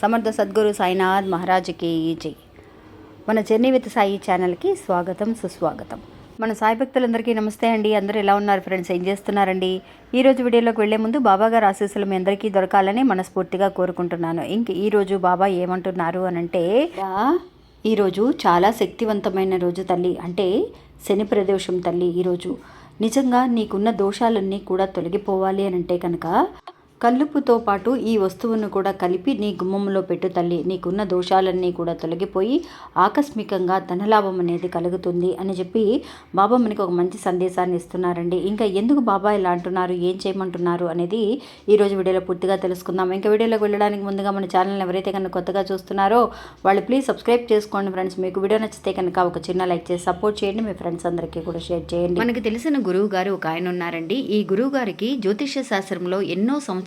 సమర్థ సద్గురు సాయినాథ్ మహారాజ్కి జై. మన జర్నీ విత్ సాయి ఛానల్కి స్వాగతం సుస్వాగతం. మన సాయి భక్తులందరికీ నమస్తే అండి. అందరూ ఎలా ఉన్నారు ఫ్రెండ్స్? ఏం చేస్తున్నారండి? ఈ రోజు వీడియోలోకి వెళ్ళే ముందు బాబా గారి ఆశీస్సులు మీ అందరికీ దొరకాలని మనస్ఫూర్తిగా కోరుకుంటున్నాను. ఇంక ఈ రోజు బాబా ఏమంటున్నారు అని అంటే ఈరోజు చాలా శక్తివంతమైన రోజు తల్లి. అంటే శని ప్రదోషం తల్లి ఈరోజు నిజంగా నీకున్న దోషాలన్నీ కూడా తొలగిపోవాలి అని అంటే కనుక కల్లుపుతో పాటు ఈ వస్తువును కూడా కలిపి నీ గుమ్మంలో పెట్టు తల్లి. నీకున్న దోషాలన్నీ కూడా తొలగిపోయి ఆకస్మికంగా ధనలాభం అనేది కలుగుతుంది అని చెప్పి బాబా మనకి ఒక మంచి సందేశాన్ని ఇస్తున్నారండి. ఇంకా ఎందుకు బాబా ఇలా అంటున్నారు? ఏం చేయమంటున్నారు? అనేది ఈరోజు వీడియోలో పూర్తిగా తెలుసుకుందాం. ఇంకా వీడియోలోకి వెళ్ళడానికి ముందుగా మన ఛానల్ని ఎవరైతే కనుక కొత్తగా చూస్తున్నారో వాళ్ళు ప్లీజ్ సబ్స్క్రైబ్ చేసుకోండి ఫ్రెండ్స్. మీకు వీడియో నచ్చితే కనుక ఒక చిన్న లైక్ చేసి సపోర్ట్ చేయండి. మీ ఫ్రెండ్స్ అందరికీ కూడా షేర్ చేయండి. మనకి తెలిసిన గురువు గారు ఒక ఆయన ఉన్నారండి. ఈ గురువు గారికి జ్యోతిష్య శాస్త్రంలో ఎన్నో సంవత్సరాలు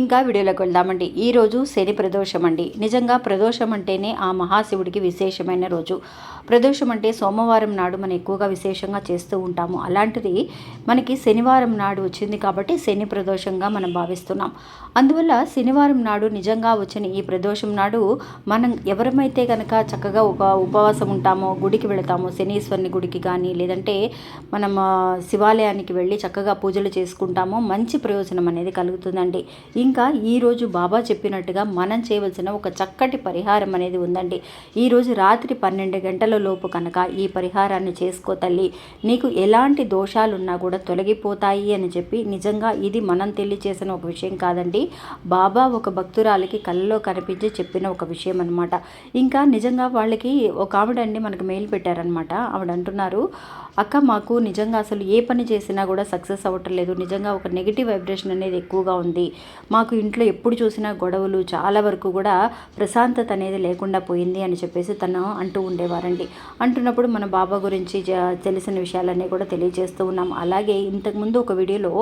ఇంకా వీడియోలోకి వెళ్దామండి. ఈరోజు శని ప్రదోషం అండి నిజంగా ప్రదోషం అంటేనే ఆ మహాశివుడికి విశేషమైన రోజు. ప్రదోషం అంటే సోమవారం నాడు మనం ఎక్కువగా విశేషంగా చేస్తూ ఉంటాము. అలాంటిది మనకి శనివారం నాడు వచ్చింది కాబట్టి శని ప్రదోషంగా మనం భావిస్తున్నాం. అందువల్ల శనివారం నాడు నిజంగా వచ్చిన ఈ ప్రదోషం నాడు మనం ఎవరమైతే కనుక చక్కగా ఒక ఉపవాసం ఉంటామో గుడికి వెళతామో శనీశ్వరుని గుడికి కానీ లేదంటే మనం శివాలయానికి వెళ్ళి చక్కగా పూజలు చేసుకుంటామో మంచి ప్రయోజనం అనేది కలుగుతుందండి. ఇంకా ఈరోజు బాబా చెప్పినట్టుగా మనం చేయవలసిన ఒక చక్కటి పరిహారం అనేది ఉందండి. ఈరోజు రాత్రి పన్నెండు గంటల లోపు కనుక ఈ పరిహారాన్ని చేసుకో తల్లి. నీకు ఎలాంటి దోషాలున్నా కూడా తొలగిపోతాయి అని చెప్పి నిజంగా ఇది మనం తెలియచేసిన ఒక విషయం కాదండి. బాబా ఒక భక్తురాలికి కళ్ళలో కనిపించి చెప్పిన ఒక విషయం అనమాట ఇంకా నిజంగా వాళ్ళకి ఒక ఆవిడ అండి మనకు మెయిల్ పెట్టారనమాట ఆవిడ అంటున్నారు అక్క మాకు నిజంగా అసలు ఏ పని చేసినా కూడా సక్సెస్ అవ్వటం లేదు. నిజంగా ఒక నెగిటివ్ వైబ్రేషన్ అనేది ఎక్కువగా ఉంది. మాకు ఇంట్లో ఎప్పుడు చూసినా గొడవలు చాలా వరకు కూడా ప్రశాంతత అనేది లేకుండా పోయింది అని చెప్పేసి తను అంటూ ఉండేవారండి. అంటున్నప్పుడు మన బాబా గురించి తెలిసిన విషయాలన్నీ కూడా తెలియజేస్తూ ఉన్నాం. అలాగే ఇంతకుముందు ఒక వీడియోలో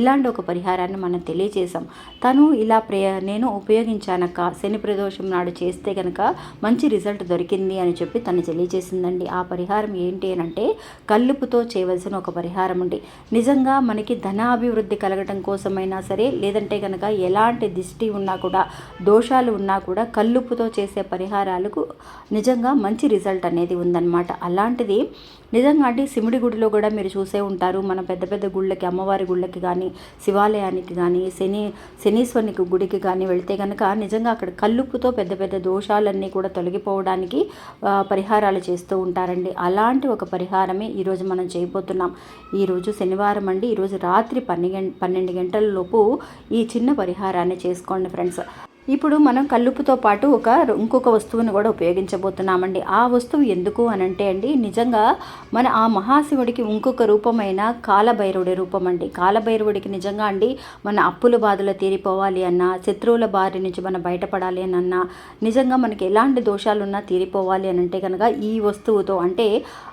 ఇలాంటి ఒక పరిహారాన్ని మనం తెలియజేశాం. తను ఇలా ప్రే నేను ఉపయోగించానక్క శని ప్రదోషం నాడు చేస్తే కనుక మంచి రిజల్ట్ దొరికింది అని చెప్పి తను తెలియజేసిందండి. ఆ పరిహారం ఏంటి అని అంటే కల్లుపుతో చేయవలసిన ఒక పరిహారం అండి. నిజంగా మనకి ధనాభివృద్ధి కలగటం కోసమైనా సరే లేదంటే కనుక ఎలాంటి దిష్టి ఉన్నా కూడా దోషాలు ఉన్నా కూడా కల్లుపుతో చేసే పరిహారాలకు నిజంగా మంచి రిజల్ట్ అనేది ఉందన్నమాట. అలాంటిది నిజంగా అంటే సిమిడి గుడిలో కూడా మీరు చూసే ఉంటారు. మన పెద్ద పెద్ద గుళ్ళకి అమ్మవారి గుళ్ళకి కానీ శివాలయానికి కానీ శని శనీశ్వరునికి గుడికి కానీ వెళ్తే కనుక నిజంగా అక్కడ కల్లుపుతో పెద్ద పెద్ద దోషాలన్నీ కూడా తొలగిపోవడానికి పరిహారాలు చేస్తూ ఉంటారండి. అలాంటి ఒక పరిహారమే ఈరోజు మనం చేయబోతున్నాం. ఈరోజు శనివారం అండి. ఈరోజు రాత్రి పన్నె పన్నెండు గంటల లోపు ఈ చిన్న పరిహారాన్ని చేసుకోండి ఫ్రెండ్స్. ఇప్పుడు మనం కల్లుపుతో పాటు ఒక ఇంకొక వస్తువును కూడా ఉపయోగించబోతున్నామండి. ఆ వస్తువు ఎందుకు అని అంటే అండి నిజంగా మన ఆ మహాశివుడికి ఇంకొక రూపమైన కాలభైరవుడి రూపం అండి కాలభైరవుడికి నిజంగా అండి మన అప్పుల బాధలు తీరిపోవాలి అన్నా శత్రువుల బారి నుంచి మనం బయటపడాలి అని అన్నా నిజంగా మనకి ఎలాంటి దోషాలున్నా తీరిపోవాలి అని అంటే కనుక ఈ వస్తువుతో అంటే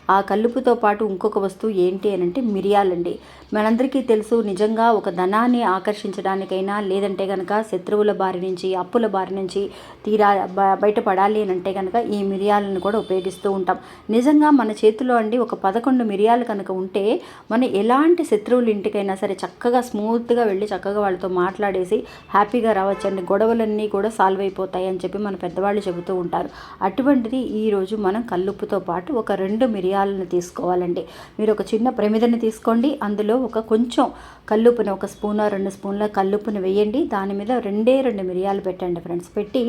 ఆ కల్లుపుతో పాటు ఇంకొక వస్తువు ఏంటి అని అంటే మిరియాలండి. మనందరికీ తెలుసు నిజంగా ఒక ధనాన్ని ఆకర్షించడానికైనా లేదంటే కనుక శత్రువుల బారి నుంచి అప్పుల బారి నుంచి తీరా బయటపడాలి అని అంటే కనుక ఈ మిరియాలను కూడా ఉపయోగిస్తూ ఉంటాం. నిజంగా మన చేతిలో అండి ఒక పదకొండు మిరియాలు కనుక ఉంటే మన ఎలాంటి శత్రువుల ఇంటికైనా సరే చక్కగా స్మూత్గా వెళ్ళి చక్కగా వాళ్ళతో మాట్లాడేసి హ్యాపీగా రావచ్చండి. గొడవలన్నీ కూడా సాల్వ్ అయిపోతాయి అని చెప్పి మన పెద్దవాళ్ళు చెబుతూ ఉంటారు. అటువంటిది ఈరోజు మనం కల్లుప్పుతో పాటు ఒక రెండు మిరియాలు మిరియాలను తీసుకోవాలండి. మీరు ఒక చిన్న ప్రమిదను తీసుకోండి. అందులో ఒక కొంచెం కల్లుపుని ఒక స్పూన్ రెండు స్పూన్ల కల్లుపుని వేయండి. దాని మీద రెండే రెండు మిరియాలు పెట్టండి ఫ్రెండ్స్. పెట్టి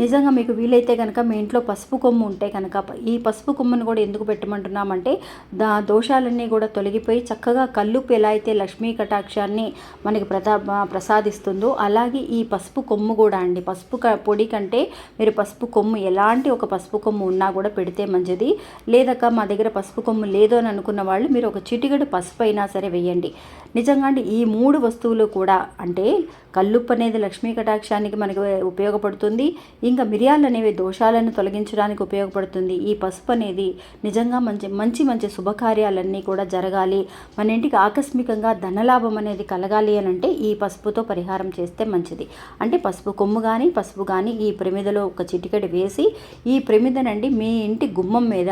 నిజంగా మీకు వీలైతే కనుక మీ ఇంట్లో పసుపు కొమ్ము ఉంటే కనుక ఈ పసుపు కొమ్మును కూడా ఎందుకు పెట్టమంటున్నామంటే దా దోషాలన్నీ కూడా తొలగిపోయి చక్కగా కల్లుపు ఎలా అయితే లక్ష్మీ కటాక్షాన్ని మనకి ప్రతా ప్రసాదిస్తుందో అలాగే ఈ పసుపు కొమ్ము కూడా అండి. పసుపు పొడి కంటే మీరు పసుపు కొమ్ము ఎలాంటి ఒక పసుపు కొమ్ము ఉన్నా కూడా పెడితే మంచిది. లేదక్క మా దగ్గర పసుపు కొమ్ము లేదు అని అనుకున్న వాళ్ళు మీరు ఒక చిటికెడు పసుపు అయినా సరే వేయండి. నిజంగా అండి ఈ మూడు వస్తువులు కూడా అంటే కల్లుప్పు అనేది లక్ష్మీ కటాక్షానికి మనకి ఉపయోగపడుతుంది. ఇంకా మిరియాలు అనేవి దోషాలను తొలగించడానికి ఉపయోగపడుతుంది. ఈ పసుపు అనేది నిజంగా మంచి మంచి మంచి శుభకార్యాలన్నీ కూడా జరగాలి. మన ఇంటికి ఆకస్మికంగా ధనలాభం అనేది కలగాలి అని అంటే ఈ పసుపుతో పరిహారం చేస్తే మంచిది. అంటే పసుపు కొమ్ము కానీ పసుపు కానీ ఈ ప్రమిదలో ఒక చిటికెడు వేసి ఈ ప్రమిదనండి మీ ఇంటి గుమ్మం మీద.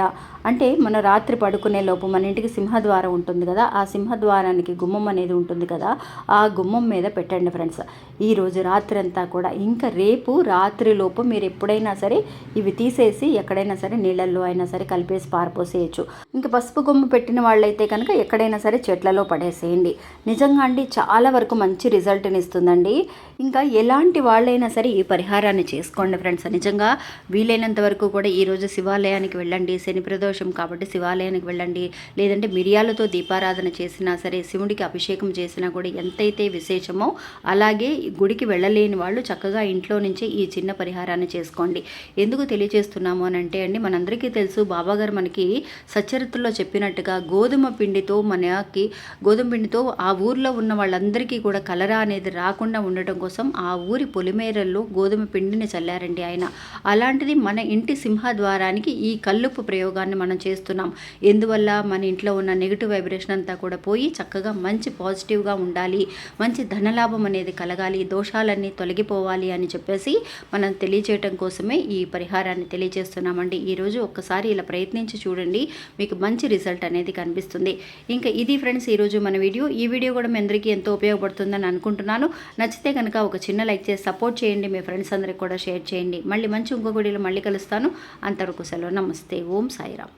అంటే మన రాత్రి పడుకునే లోపు మన ఇంటికి సింహద్వారం ఉంటుంది కదా ఆ సింహద్వారానికి గుమ్మం అనేది ఉంటుంది కదా ఆ గుమ్మం మీద పెట్టండి ఫ్రెండ్స్. ఈరోజు రాత్రి అంతా కూడా ఇంకా రేపు రాత్రి లోపు మీరు ఎప్పుడైనా సరే ఇవి తీసేసి ఎక్కడైనా సరే నీళ్ళల్లో అయినా సరే కలిపేసి పారిపోసేయచ్చు. ఇంకా పసుపు గుమ్మ పెట్టిన వాళ్ళైతే కనుక ఎక్కడైనా సరే చెట్లలో పడేసేయండి. నిజంగా అండి చాలా వరకు మంచి రిజల్ట్ని ఇస్తుందండి. ఇంకా ఎలాంటి వాళ్ళైనా సరే ఈ పరిహారాన్ని చేసుకోండి ఫ్రెండ్స్. నిజంగా వీలైనంత వరకు కూడా ఈరోజు శివాలయానికి వెళ్ళండి శని ప్రదోషం కాబట్టి శివాలయానికి వెళ్ళండి లేదంటే మిరియాలతో దీపారాధన చేసినా సరే శివుడికి అభిషేకం చేసినా కూడా ఎంతైతే విశేషమో అలాగే గుడికి వెళ్ళలేని వాళ్ళు చక్కగా ఇంట్లో నుంచే ఈ చిన్న పరిహారాన్ని చేసుకోండి. ఎందుకు తెలియజేస్తున్నాము అని అంటే అండి మనందరికీ తెలుసు బాబాగారు మనకి సచరిత్రలో చెప్పినట్టుగా గోధుమ పిండితో మనకి గోధుమ పిండితో ఆ ఊర్లో ఉన్న వాళ్ళందరికీ కూడా కలరా అనేది రాకుండా ఉండటం కోసం ఆ ఊరి పొలిమేరల్లో గోధుమ పిండిని చల్లారండి ఆయన. అలాంటిది మన ఇంటి సింహద్వారానికి ఈ కల్లుపు ప్రయోగాన్ని మనం చేస్తున్నాం. ఎందువల్ల మన ఇంట్లో ఉన్న నెగిటివ్ వైబ్రేషన్ అంతా కూడా పోయి చక్కగా మంచి మంచి పాజిటివ్గా ఉండాలి మంచి ధనలాభం అనేది కలగాలి దోషాలన్నీ తొలగిపోవాలి అని చెప్పేసి మనం తెలియచేయటం కోసమే ఈ పరిహారాన్ని తెలియజేస్తున్నామండి ఈరోజు ఒక్కసారి ఇలా ప్రయత్నించి చూడండి మీకు మంచి రిజల్ట్ అనేది కనిపిస్తుంది. ఇంకా ఇది ఫ్రెండ్స్ ఈరోజు మన వీడియో. ఈ వీడియో కూడా మీ అందరికీ ఎంతో ఉపయోగపడుతుందని అనుకుంటున్నాను. నచ్చితే కనుక ఒక చిన్న లైక్ చేసి సపోర్ట్ చేయండి మీ ఫ్రెండ్స్ అందరికి కూడా షేర్ చేయండి. మళ్ళీ మంచి ఇంకొక వీడియోలో మళ్ళీ కలుస్తాను. అంతవరకు సెలవు. నమస్తే. ఓం సాయిరామ్.